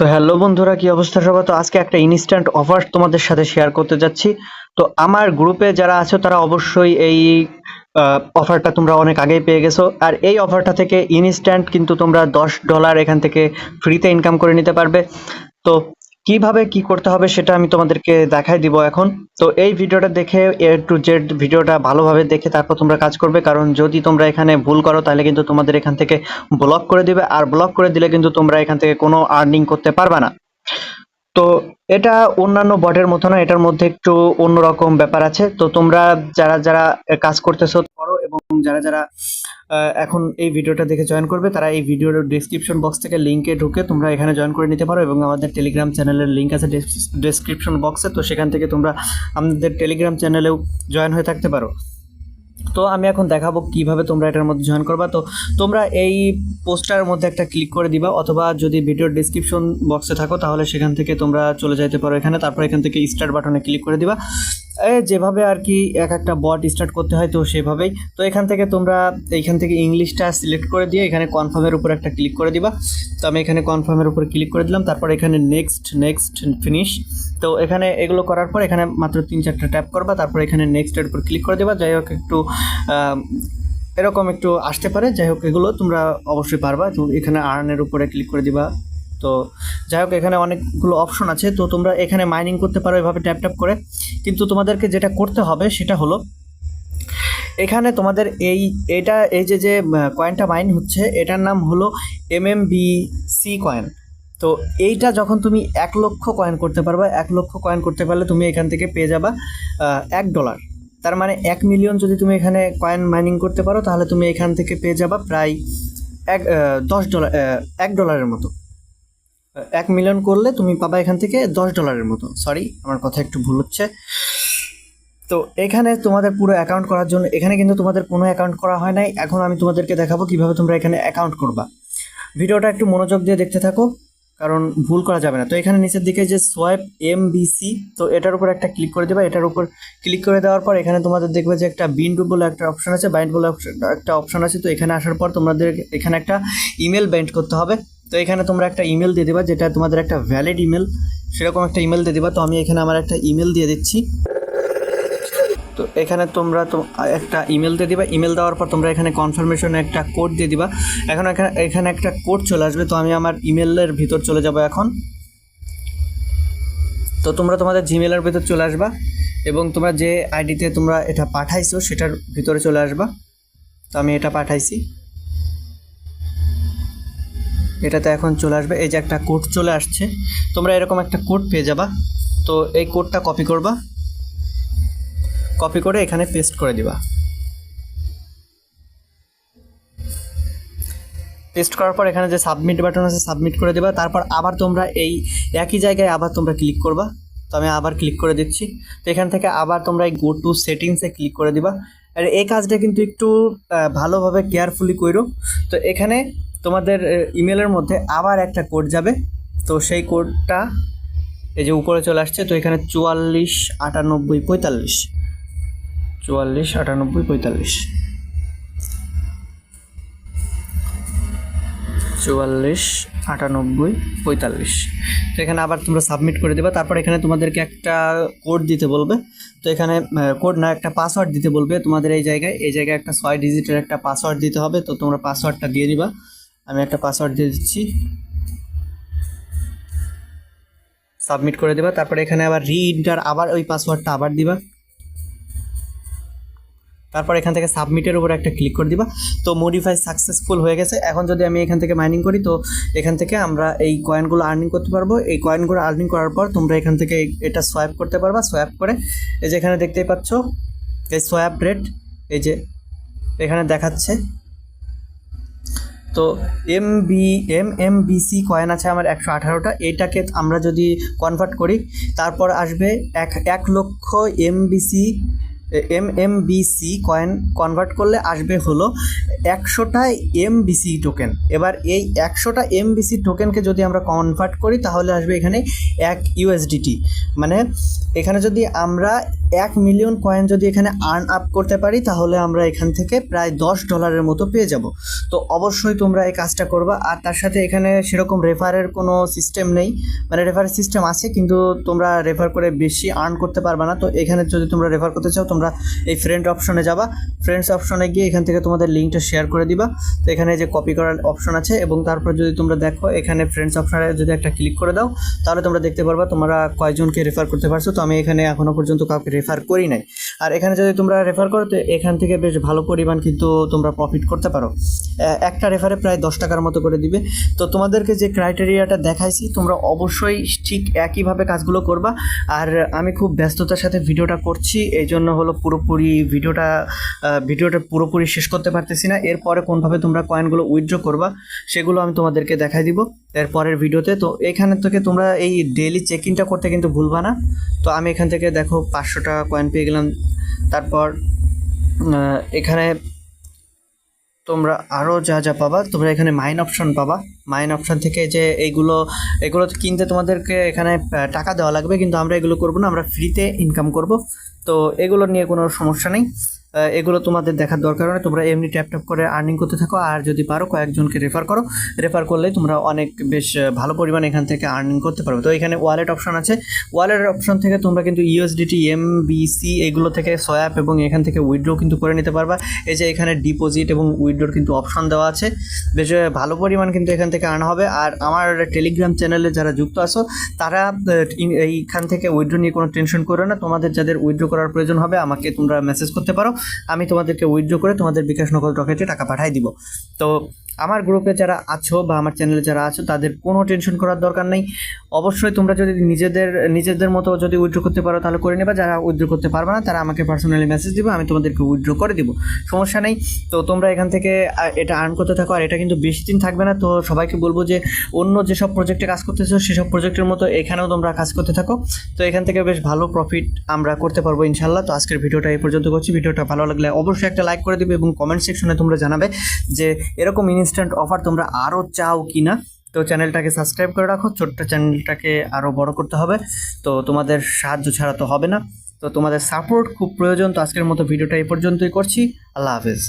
তো হ্যালো বন্ধুরা, কি অবস্থা সবার? তো আজকে একটা ইনস্ট্যান্ট অফার তোমাদের সাথে শেয়ার করতে যাচ্ছি। তো আমার গ্রুপে যারা আছে, তারা অবশ্যই এই অফারটা তোমরা অনেক আগেই পেয়ে গেছো। আর এই অফারটা থেকে ইনস্ট্যান্ট কিন্তু তোমরা দশ ডলার এখান থেকে ফ্রিতে ইনকাম করে নিতে পারবে। তো কীভাবে কি করতে হবে সেটা আমি তোমাদেরকে দেখাই দিব এখন। তো এই ভিডিওটা দেখে এ টু জেড ভিডিওটা ভালোভাবে দেখে তারপর তোমরা কাজ করবে। কারণ যদি তোমরা এখানে ভুল করো, তাহলে কিন্তু তোমাদের এখান থেকে ব্লক করে দিবে। আর ব্লক করে দিলে কিন্তু তোমরা এখান থেকে কোনো আর্নিং করতে পারবে না। তো এটা অন্যান্য বটের মতো না, এটার মধ্যে একটু অন্যরকম ব্যাপার আছে। তো তোমরা যারা যারা কাজ করতেছো করো এবং যারা যারা এখন এই ভিডিওটা দেখে জয়েন করবে, তারা এই ভিডিওর ডেসক্রিপশন বক্স থেকে লিঙ্কে ঢুকে তোমরা এখানে জয়েন করে নিতে পারো এবং আমাদের টেলিগ্রাম চ্যানেলের লিঙ্ক আছে ডেসক্রিপশন বক্সে তো সেখান থেকে তোমরা আমাদের টেলিগ্রাম চ্যানেলেও জয়েন হয়ে থাকতে পারো। তো আমি এখন দেখাবো কীভাবে তোমরা এটার মধ্যে জয়েন করবা। তো তোমরা এই পোস্টারের মধ্যে একটা ক্লিক করে দিবা, অথবা যদি ভিডিওর ডিসক্রিপশন বক্সে থাকো, তাহলে সেখান থেকে তোমরা চলে যাইতে পারো এখানে। তারপর এখান থেকে স্টার্ট বাটনে ক্লিক করে দিবা। যেভাবে আর কি এক একটা বট স্টার্ট করতে হয় তো সেভাবেই। তো এখান থেকে তোমরা এইখান থেকে ইংলিশটা সিলেক্ট করে দিয়ে এখানে কনফার্মের উপর একটা ক্লিক করে দিবা। তো আমি এখানে কনফার্মের উপর ক্লিক করে দিলাম, তারপর এখানে নেক্সট নেক্সট ফিনিশ তো এখানে এগুলো করার পর এখানে মাত্র তিন চারটা ট্যাপ করবা, তারপর এখানে নেক্সটের উপর ক্লিক করে দেবা। যাই হোক একটু এরকম একটু আসতে পারে। যাই হোক এগুলো তোমরা অবশ্যই পারবা। তো এখানে আর্নের উপরে ক্লিক করে দিবা। তো যাই হোক, এখানে অনেকগুলো অপশন আছে। তো তোমরা এখানে মাইনিং করতে পারো এভাবে ট্যাপ ট্যাপ করে। কিন্তু তোমাদেরকে যেটা করতে হবে সেটা হলো, এখানে তোমাদের এই, এটা, এই যে যে কয়েনটা মাইন হচ্ছে, এটার নাম হলো M M B C coin তো এইটা যখন তুমি এক লক্ষ কয়েন করতে পারবা, এক লক্ষ কয়েন করতে পারলে তুমি এখান থেকে পেয়ে যাবা এক ডলার তার মানে এক মিলিয়ন যদি তুমি এখানে কয়েন মাইনিং করতে পারো, তাহলে তুমি এখান থেকে পেয়ে যাবা প্রায় এক দশ ডলার এক ডলারের মতো। এক মিলিয়ন করলে তুমি পাবা এখান থেকে দশ ডলারের মতো সরি আমার কথা একটু ভুল হচ্ছে। তো এখানে তোমাদের পুরো অ্যাকাউন্ট করার জন্য, এখানে কিন্তু তোমাদের কোনো অ্যাকাউন্ট করা হয় নাই। এখন আমি তোমাদেরকে দেখাবো কীভাবে তোমরা এখানে অ্যাকাউন্ট করবা। ভিডিওটা একটু মনোযোগ দিয়ে দেখতে থাকো, কারণ ভুল করা যাবে না। তো এখানে নিচের দিকে যে সোয়াইপ এম বিসি তো এটার উপর একটা ক্লিক করে দেবা। এটার উপর ক্লিক করে দেওয়ার পর এখানে তোমাদের দেখবে যে একটা বিন্ড বলে একটা অপশন আছে। বাইন্ড বলে একটা অপশন আছে। তো এখানে আসার পর তোমাদের এখানে একটা ইমেল বাইন্ড করতে হবে। তো এখানে তোমরা একটা ইমেল দিয়ে দেবা, যেটা তোমাদের একটা ভ্যালিড ইমেল সেরকম একটা ইমেল দিয়ে দিবা। তো আমি এখানে আমার একটা ইমেল দিয়ে দিচ্ছি। তো এখানে তোমরা তো একটা ইমেল দিয়ে দিবা। ইমেল দেওয়ার পর তোমরা এখানে কনফার্মেশন একটা কোড দিয়ে দিবা। এখন এখানে এখানে একটা কোড চলে আসবে। তো আমি আমার ইমেলের ভিতর চলে যাব এখন। তো তোমরা তোমাদের জিমেলের ভিতর চলে আসবা এবং তোমরা যে আইডিতে তোমরা এটা পাঠাইছো, সেটার ভিতরে চলে আসবা। তো আমি এটা পাঠাইছি। এটাতে এখন চলে আসবে। এই যে একটা কোড চলে আসছে। তোমরা এরকম একটা কোড পেয়ে যাবা। তো এই কোডটা কপি করবা। কপি করে এখানে পেস্ট করে দিবা। পেস্ট করার পর এখানে যে সাবমিট বাটন আছে, সাবমিট করে দেবা। তারপর আবার তোমরা এই একই জায়গায় আবার তোমরা ক্লিক করবা। তো আমি আবার ক্লিক করে দিচ্ছি। তো এখান থেকে আবার তোমরা এই গো টু সেটিংসে ক্লিক করে দিবা। আর এই কাজটা কিন্তু একটু ভালোভাবে কেয়ারফুলি করো তো এখানে তোমাদের ইমেলের মধ্যে আবার একটা কোড যাবে। তো সেই কোডটা এই যে উপরে চলে আসছে, তো এখানে চুয়াল্লিশ, আটানব্বই, পঁয়তাল্লিশ। চুয়াল্লিশ, আটানব্বই, পঁয়তাল্লিশ। চুয়াল্লিশ, আটানব্বই, পঁয়তাল্লিশ। তো এখানে আবার তোমরা সাবমিট করে দেবে। তারপর এখানে তোমাদেরকে একটা কোড দিতে বলবে। তো এখানে কোড না, একটা পাসওয়ার্ড দিতে বলবে তোমাদের এই জায়গায়। এই জায়গায় একটা ছয় ডিজিটের একটা পাসওয়ার্ড দিতে হবে। তো তোমরা পাসওয়ার্ডটা দিয়ে দিবা। আমি একটা পাসওয়ার্ড দিয়ে দিচ্ছি। সাবমিট করে দেবা, তারপরে এখানে আবার রি ইন্টার আবার ওই পাসওয়ার্ডটা আবার দিবা। তারপর এখান থেকে সাবমিটের উপর একটা ক্লিক করে দিবা। তো মডিফাই সাকসেসফুল হয়ে গেছে। এখন যদি আমি এখান থেকে মাইনিং করি, তো এখান থেকে আমরা এই কয়েনগুলো আর্নিং করতে পারব। এই কয়েনগুলো আর্নিং করার পর তোমরা এখান থেকে এটা সোয়াইপ করতে পারবা সোয়াইপ করে। এই যে এখানে দেখতেই পাচ্ছ, এই সোয়াইপ রেট এই যে এখানে দেখাচ্ছে। তো M B M M BC coin আছে আমার একশো আঠারোটা। এইটাকে আমরা যদি কনভার্ট করি, তারপর আসবে এক এক লক্ষ M BC M M BC coin convert করলে আসবে হলো একশোটা এম বিসি টোকেন এবার এই একশোটা এম বিসি টোকেনকে যদি আমরা কনভার্ট করি, তাহলে আসবে এখানে এক ইউএসডিটি মানে এখানে যদি আমরা এক মিলিয়ন কয়েন যদি এখানে আর্ন আপ করতে পারি, তাহলে আমরা এখান থেকে প্রায় দশ ডলারের মতো পেয়ে যাব। তো অবশ্যই তোমরা এই কাজটা করবা। আর তার সাথে এখানে সেরকম রেফারের কোনো সিস্টেম নেই। মানে রেফারের সিস্টেম আছে, কিন্তু তোমরা রেফার করে বেশি আর্ন করতে পারবে না। তো এখানে যদি তোমরা রেফার করতে চাও, তোমরা এই ফ্রেন্ড অপশনে যাবা। ফ্রেন্ডস অপশনে গিয়ে এখান থেকে তোমাদের লিঙ্কটা শেয়ার করে দিবা। তো এখানে যে কপি করার অপশন আছে, এবং তারপর যদি তোমরা দেখো, এখানে ফ্রেন্ডস অপশনে যদি একটা ক্লিক করে দাও, তাহলে তোমরা দেখতে পারবা তোমরা কয়জনকে রেফার করতে পারছ। তো আমি এখানে এখনও পর্যন্ত কাউকে রেফার করি নাই। আর এখানে যদি তোমরা রেফার করো, তো এখান থেকে বেশ ভালো পরিমাণ কিন্তু তোমরা প্রফিট করতে পারো। একটা রেফারে প্রায় দশ টাকার মতো করে দিবে। তো তোমাদেরকে যে ক্রাইটেরিয়াটা দেখাইছি, তোমরা অবশ্যই ঠিক একইভাবে কাজগুলো করবা। আর আমি খুব ব্যস্ততার সাথে ভিডিওটা করছি, এই জন্য হলো পুরোপুরি ভিডিওটা ভিডিওটা পুরোপুরি শেষ করতে পারতেছি না। এরপরে কোনভাবে তোমরা কয়েনগুলো উইথড্র করবা, সেগুলো আমি তোমাদেরকে দেখাই দিব এর পরের ভিডিওতে। তো এখানে থেকে তোমরা এই ডেইলি চেক ইনটা করতে কিন্তু ভুলবা না। তো আমি এখান থেকে দেখো পাঁচশো টাকা কয়েন পেয়ে গেলাম। তারপর এখানে তোমরা আরও যা যা পাবা, তোমরা এখানে মাইন অপশন পাবা। মাইন অপশন থেকে যে এইগুলো, এগুলো কিনতে তোমাদেরকে এখানে টাকা দেওয়া লাগবে, কিন্তু আমরা এগুলো করব না, আমরা ফ্রিতে ইনকাম করব। তো এগুলো নিয়ে কোনো সমস্যা নেই। এগুলো তোমাদের দেখার দরকার নেই তোমরা এমনি ট্যাপ ট্যাপ করে আর্নিং করতে থাকো, আর যদি পারো কয়েকজনকে রেফার করো। রেফার করলে তোমরা অনেক বেশ ভালো পরিমাণ এখান থেকে আর্নিং করতে পারবে। তো এখানে ওয়ালেট অপশন আছে। ওয়ালেট অপশন থেকে তোমরা কিন্তু ইউএসডিটি এম বিসি এগুলো থেকে সোয়াপ এবং এখান থেকে উইড্রো কিন্তু করে নিতে পারবা। এই যে এখানে ডিপোজিট এবং উইড্রোর কিন্তু অপশন দেওয়া আছে। বেশ ভালো পরিমাণ কিন্তু এখান থেকে আনা হবে। আর আমার টেলিগ্রাম চ্যানেলে যারা যুক্ত আছো, তারা এইখান থেকে উইড্রো নিয়ে কোনো টেনশন করো না। তোমাদের যাদের উইড্রো করার প্রয়োজন হবে, আমাকে তোমরা মেসেজ করতে পারো। আমি তোমাদেরকে উইথড্র করে তোমাদের বিকাশ নকল রকেটে টাকা পাঠাই দিব। তো আমার গ্রুপে যারা আছো বা আমার চ্যানেলে যারা আছো, তাদের কোনো টেনশন করার দরকার নেই। অবশ্যই তোমরা যদি নিজেদের নিজেদের মতো যদি উইথড্র করতে পারো, তাহলে করে নেবা। যারা উইথড্র করতে পারবে না, তারা আমাকে পার্সোনালি মেসেজ দিবে, আমি তোমাদেরকে উইথড্র করে দিব। সমস্যা নেই। তো তোমরা এখান থেকে এটা আর্ন করতে থাকো, আর এটা কিন্তু বেশি দিন থাকবে না। তো সবাইকে বলব যে, অন্য যেসব প্রজেক্টে কাজ করতেছো, সেসব প্রজেক্টের মতো এখানেও তোমরা কাজ করতে থাকো। তো এখান থেকে বেশ ভালো প্রফিট আমরা করতে পারব ইনশাল্লাহ তো আজকের ভিডিওটা এই পর্যন্ত করছি। ভিডিওটা ভালো লাগলে অবশ্যই একটা লাইক করে দিবে এবং কমেন্ট সেকশনে তোমরা জানাবে যে, এরকম ইনস্ট্যান্ট অফার তোমরা আরও চাও কি না তো চ্যানেলটাকে সাবস্ক্রাইব করে রাখো। ছোট্ট চ্যানেলটাকে আরও বড় করতে হবে। তো তোমাদের সাহায্য ছাড়া তো হবে না। তো তোমাদের সাপোর্ট খুব প্রয়োজন। তো আজকের মতো ভিডিওটা এই পর্যন্তই করছি। আল্লাহ হাফেজ।